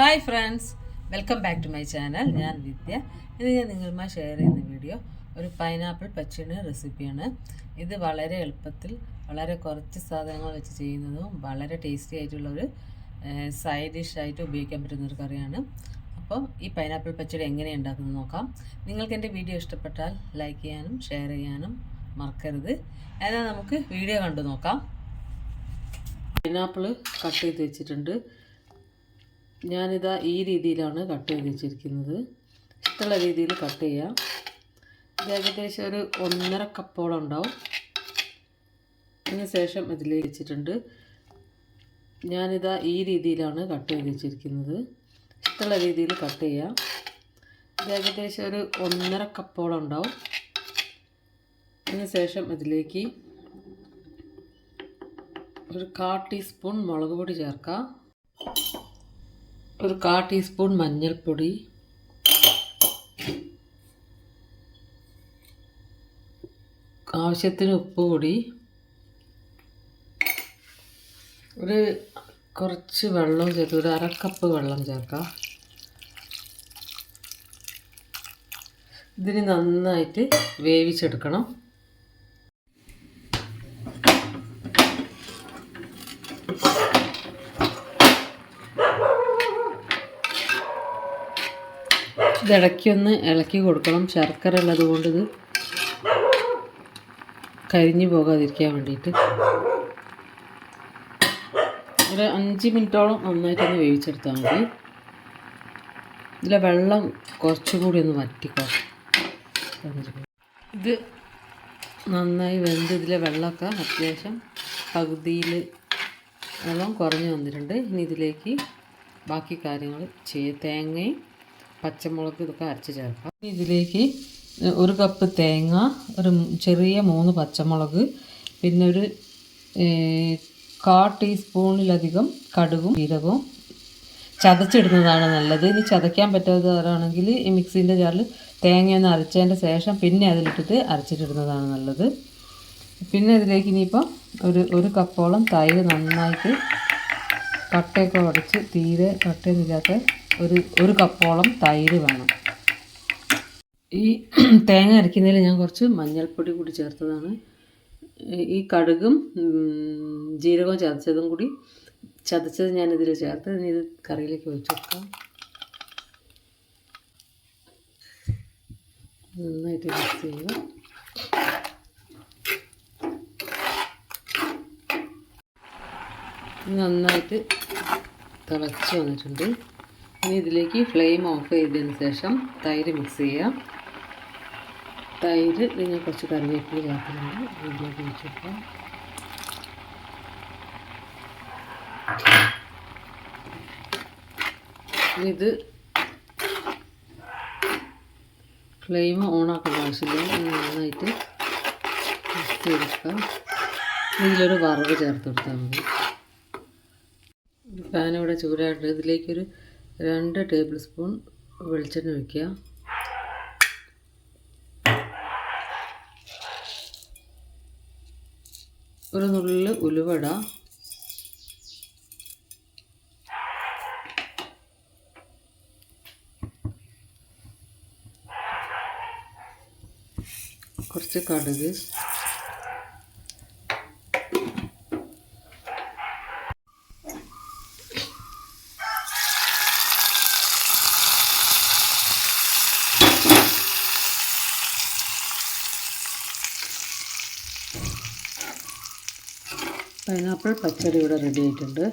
Hi friends welcome back to my channel ഞാൻ വിദ്യ. ഇത് ഞാൻ നിങ്ങളുമായി ഷെയർ ചെയ്യുന്ന വീഡിയോ ഒരു പൈനാപ്പിൾ പച്ചടി റെസിപ്പിയാണ് ഇത് വളരെ എളുപ്പത്തിൽ വളരെ കുറച്ച് സാധനങ്ങൾ വെച്ച് ചെയ്യുന്നതും വളരെ ടേസ്റ്റി ആയിട്ടുള്ള ഒരു സൈഡ് ഡിഷായിട്ട് ഉപയോഗിക്കാൻ പറ്റുന്ന ഒരു കറിയാണ്. അപ്പോൾ ഈ പൈനാപ്പിൾ പച്ചടി എങ്ങനെ ഉണ്ടാക്കുന്നത് നോക്കാം. നിങ്ങൾക്ക് എന്റെ വീഡിയോ ഇഷ്ടപ്പെട്ടാൽ ലൈക്ക് ചെയ്യാനും ഷെയർ ചെയ്യാനും മറക്കരുത്. എന്നാൽ നമുക്ക് വീഡിയോ കണ്ടു നോക്കാം. പൈനാപ്പിൾ കട്ട് ചെയ്ത് വെച്ചിട്ടുണ്ട്. ഞാനിതാ ഈ രീതിയിലാണ് കട്ട് ചെയ്ത് വെച്ചിരിക്കുന്നത്. ഇഷ്ടമുള്ള രീതിയിൽ കട്ട് ചെയ്യാം. ഇത് ഏകദേശം ഒരു ഒന്നര കപ്പോളം ഉണ്ടാവും. അതിന് ശേഷം ഇതിൽ വെച്ചിട്ടുണ്ട്. ഞാനിതാ ഈ രീതിയിലാണ് കട്ട് ചെയ്ത് വെച്ചിരിക്കുന്നത്. ഇഷ്ടമുള്ള രീതിയിൽ കട്ട് ചെയ്യാം. ഇത് ഏകദേശം ഒരു ഒന്നര കപ്പോളം ഉണ്ടാവും. അതിന് ശേഷം ഇതിലേക്ക് ഒരു കാ ടീസ്പൂൺ മുളക് പൊടി ചേർക്കാം. ഒരു കാ ടീസ്പൂൺ മഞ്ഞൾപ്പൊടി. ആവശ്യത്തിന് ഉപ്പ് പൊടി. ഒരു കുറച്ച് വെള്ളം ചേർത്ത് ഒരു അരക്കപ്പ് കപ്പ് വെള്ളം ചേർക്കാം. ഇതിന് നന്നായിട്ട് വേവിച്ചെടുക്കണം. ഇതിടയ്ക്കൊന്ന് ഇളക്കി കൊടുക്കണം. ശർക്കര ഉള്ളത് കൊണ്ട് ഇത് കരിഞ്ഞു പോകാതിരിക്കാൻ വേണ്ടിയിട്ട്. ഒരു അഞ്ച് മിനിറ്റോളം നന്നായിട്ടൊന്ന് വേവിച്ചെടുത്താൽ മതി. ഇതിലെ വെള്ളം കുറച്ചുകൂടി ഒന്ന് വറ്റിക്കോ. ഇത് നന്നായി വെന്ത് ഇതിലെ വെള്ളമൊക്കെ അത്യാവശ്യം പകുതിയിൽ വെള്ളം കുറഞ്ഞു വന്നിട്ടുണ്ട്. ഇനി ഇതിലേക്ക് ബാക്കി കാര്യങ്ങൾ ചെയ്യാം. തേങ്ങയും പച്ചമുളക് ഇതൊക്കെ അരച്ച് ചേർക്കാം. ഇതിലേക്ക് ഒരു കപ്പ് തേങ്ങ ഒരു ചെറിയ മൂന്ന് പച്ചമുളക് പിന്നെ ഒരു കാ ടീസ്പൂണിലധികം കടുകും ജീരകവും ചതച്ചിടുന്നതാണ് നല്ലത്. ഇനി ചതയ്ക്കാൻ പറ്റാത്തവരാണെങ്കിൽ ഈ മിക്സീന്റെ ജാറിൽ തേങ്ങയൊന്ന് അരച്ചതിന്റെ ശേഷം പിന്നെ അതിലിട്ടിട്ട് അരച്ചിട്ടിടുന്നതാണ് നല്ലത്. പിന്നെ ഇതിലേക്ക് ഇനിയിപ്പം ഒരു ഒരു കപ്പോളം തൈര് നന്നായിട്ട് കട്ടയൊക്കെ ഉടച്ച് തീരെ കട്ടയൊന്നുമില്ലാത്ത ഒരു ഒരു കപ്പോളം തൈര് വേണം. ഈ തേങ്ങ അരയ്ക്കുന്നതിൽ ഞാൻ കുറച്ച് മഞ്ഞൾപ്പൊടി കൂടി ചേർത്തതാണ്. ഈ കടുകും ജീരകവും ചതച്ചതും കൂടി ചതച്ചത് ഞാനിതിൽ ചേർത്ത് ഇനി ഇത് കറിയിലേക്ക് ഒഴിച്ച് നന്നായിട്ട് മിക്സ് ചെയ്യുക. നന്നായിട്ട് തിളച്ച് വന്നിട്ടുണ്ട്. ഇനി ഇതിലേക്ക് ഫ്ലെയിം ഓഫ് ചെയ്തതിന് ശേഷം തൈര് മിക്സ് ചെയ്യാം തൈര് നിങ്ങൾ കുറച്ച് കറിവേപ്പില ചേർക്കുന്നുണ്ട് ഇതിലേക്ക് ഇത് ഫ്ലെയിം ഓണാക്കേണ്ട ആവശ്യമില്ല. നന്നായിട്ട് മിക്സ് ചെയ്തെടുക്കാം. ഇതിലൊരു വറവ് ചേർത്ത് കൊടുത്താൽ മതി. ഇവിടെ ചൂടായിട്ട് ഇതിലേക്കൊരു രണ്ട് ടേബിൾ സ്പൂൺ വെളിച്ചെണ്ണ ഒഴിക്കുക. ഒരു നുള്ളിൽ ഉലുവട. കുറച്ച് കടുക്. പൈനാപ്പിൾ പച്ചടി ഇവിടെ റെഡി ആയിട്ടുണ്ട്.